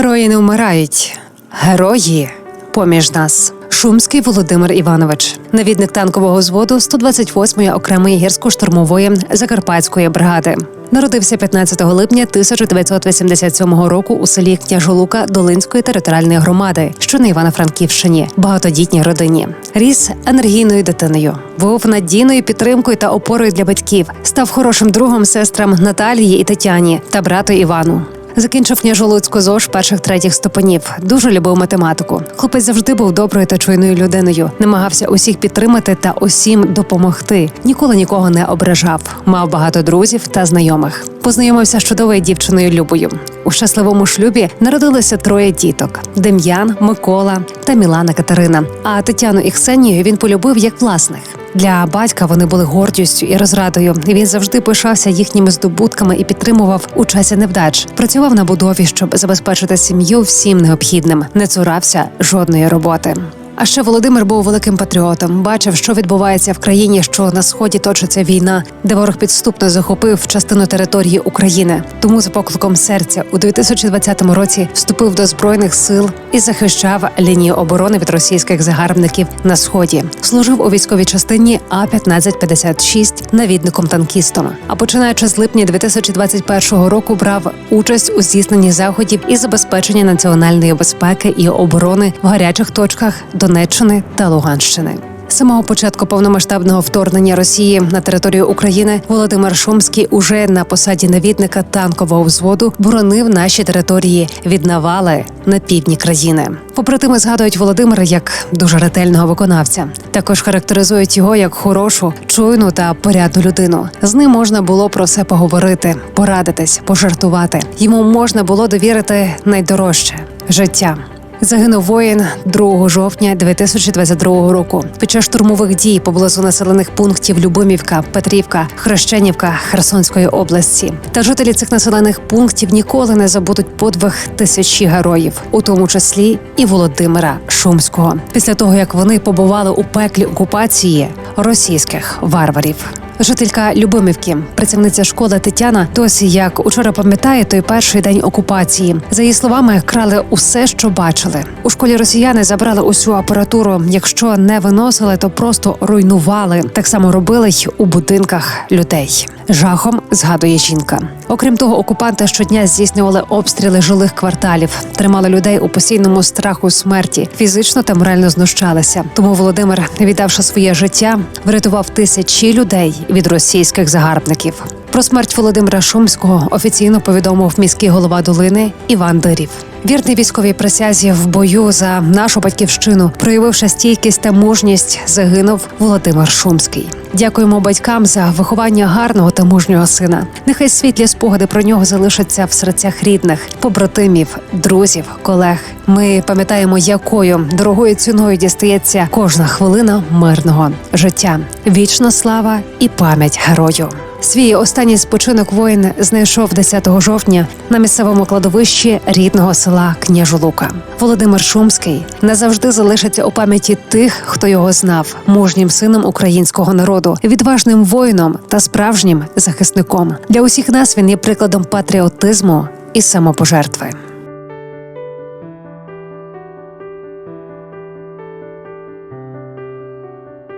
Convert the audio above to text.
Герої не вмирають. Герої поміж нас. Шумський Володимир Іванович, навідник танкового зводу 128-ї окремої гірсько-штурмової закарпатської бригади. Народився 15 липня 1987 року у селі Княжолука Долинської територіальної громади, що на Івано-Франківщині, багатодітній родині. Ріс енергійною дитиною, був надійною підтримкою та опорою для батьків. Став хорошим другом сестрам Наталії і Тетяні та брату Івану. Закінчив княжолуцьку ЗОЖ перших третіх ступенів. Дуже любив математику. Хлопець завжди був доброю та чуйною людиною. Намагався усіх підтримати та усім допомогти. Ніколи нікого не ображав. Мав багато друзів та знайомих. Познайомився з чудовою дівчиною Любою. У щасливому шлюбі народилося троє діток: Дем'ян, Микола та Мілана Катерина. А Тетяну і Ксенію він полюбив як власних. Для батька вони були гордістю і розрадою. Він завжди пишався їхніми здобутками і підтримував у часі невдач. Працював на будові, щоб забезпечити сім'ю всім необхідним, не цурався жодної роботи. А ще Володимир був великим патріотом. Бачив, що відбувається в країні, що на сході точиться війна, де ворог підступно захопив частину території України. Тому за покликом серця у 2020 році вступив до збройних сил і захищав лінію оборони від російських загарбників на сході. Служив у військовій частині А 1556 навідником танкістом. А починаючи з липня 2021 року, брав участь у здійсненні заходів і забезпечення національної безпеки і оборони в гарячих точках Донеччини та Луганщини. Самого початку повномасштабного вторгнення Росії на територію України Володимир Шумський уже на посаді навідника танкового взводу боронив наші території від навали на півдні країни. Побратими згадують Володимира як дуже ретельного виконавця. Також характеризують його як хорошу, чуйну та порядну людину. З ним можна було про все поговорити, порадитись, пожартувати. Йому можна було довірити найдорожче життя. Загинув воїн 2 жовтня 2022 року. Під час штурмових дій поблизу населених пунктів Любомівка, Петрівка, Хрещенівка Херсонської області. Та жителі цих населених пунктів ніколи не забудуть подвиг тисячі героїв, у тому числі і Володимира Шумського, після того як вони побували у пеклі окупації російських варварів. Жителька Любимівки, працівниця школи Тетяна, досі як учора пам'ятає той перший день окупації. За її словами, крали усе, що бачили. У школі росіяни забрали усю апаратуру. Якщо не виносили, то просто руйнували. Так само робили й у будинках людей. Жахом згадує жінка. Окрім того, окупанти щодня здійснювали обстріли жилих кварталів, тримали людей у постійному страху смерті, фізично та морально знущалися. Тому Володимир, віддавши своє життя, врятував тисячі людей від російських загарбників. Про смерть Володимира Шумського офіційно повідомив міський голова долини Іван Дирів. Вірний військовій присязі в бою за нашу батьківщину, проявивши стійкість та мужність, загинув Володимир Шумський. Дякуємо батькам за виховання гарного та мужнього сина. Нехай світлі спогади про нього залишаться в серцях рідних, побратимів, друзів, колег. Ми пам'ятаємо, якою дорогою ціною дістається кожна хвилина мирного життя. Вічна слава і пам'ять герою. Свій останній спочинок воїн знайшов 10 жовтня на місцевому кладовищі рідного села Княжулука. Володимир Шумський назавжди залишиться у пам'яті тих, хто його знав, мужнім сином українського народу, відважним воїном та справжнім захисником. Для усіх нас він є прикладом патріотизму і самопожертви.